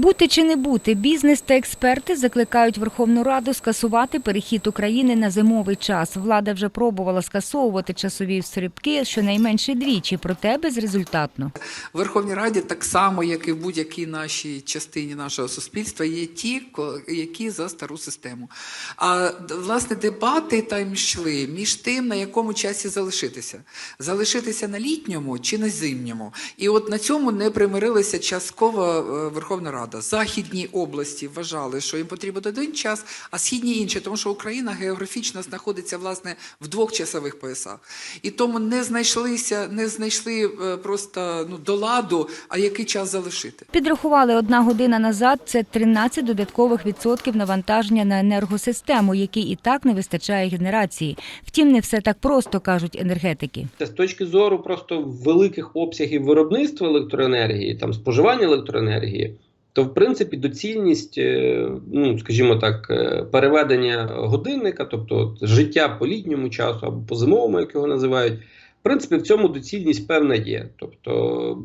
Бути чи не бути, бізнес та експерти закликають Верховну Раду скасувати перехід України на зимовий час. Влада вже пробувала скасовувати часові стрибки щонайменше двічі, проте безрезультатно. В Верховній Раді, так само, як і в будь-якій нашій частині нашого суспільства, є ті, які за стару систему. А власне дебати там йшли між тим, на якому часі залишитися. Залишитися на літньому чи на зимньому. І от на цьому не примирилися частково е, Верховна Рада. Західні області вважали, що їм потрібен один час, а східні інші, тому що Україна географічно знаходиться власне в двох часових поясах. І тому не знайшлися, не знайшли е, просто ну, до ладу, а який час залишити. Підрахували одна година назад. Це 13 додаткових відсотків навантаження на енергосистему, який і так не вистачає генерації. Втім, не все так просто кажуть енергетики. З точки зору просто великих обсягів виробництва електроенергії, там споживання електроенергії, то в принципі доцільність, е, ну скажімо так, е, переведення годинника, тобто життя по літньому часу або по зимовому, як його називають, в принципі, в цьому доцільність певна є. Тобто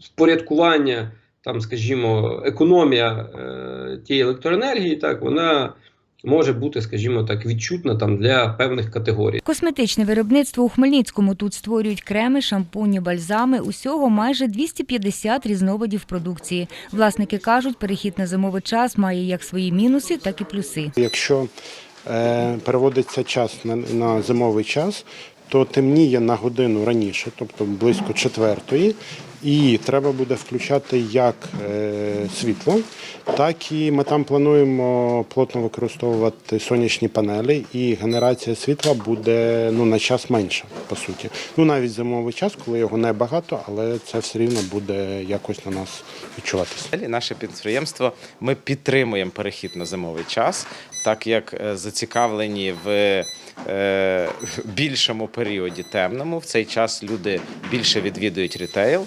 впорядкування, там, скажімо, економія е, тієї електроенергії, так вона може бути, скажімо так, відчутна там для певних категорій. Косметичне виробництво у Хмельницькому тут створюють креми, шампуні, бальзами. Усього майже 250 різновидів продукції. Власники кажуть, перехід на зимовий час має як свої мінуси, так і плюси. Якщо е, переводиться час на, на зимовий час, то темніє на годину раніше, тобто близько четвертої, і треба буде включати як е, світло, так і ми там плануємо плотно використовувати сонячні панелі, і генерація світла буде ну, на час менша, по суті. Ну навіть зимовий час, коли його небагато, але це все рівно буде якось на нас відчуватися. Наше підприємство ми підтримуємо перехід на зимовий час, так як е, зацікавлені в е, більшому періоді темному. В цей час люди більше відвідують рітейл,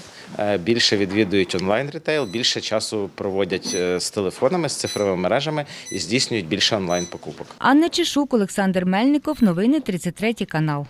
більше відвідують онлайн ретейл, більше часу проводять е, з телефонами, з цифровими мережами і здійснюють більше онлайн покупок. Анна Чешук, Олександр Мельников. Новини 33 канал.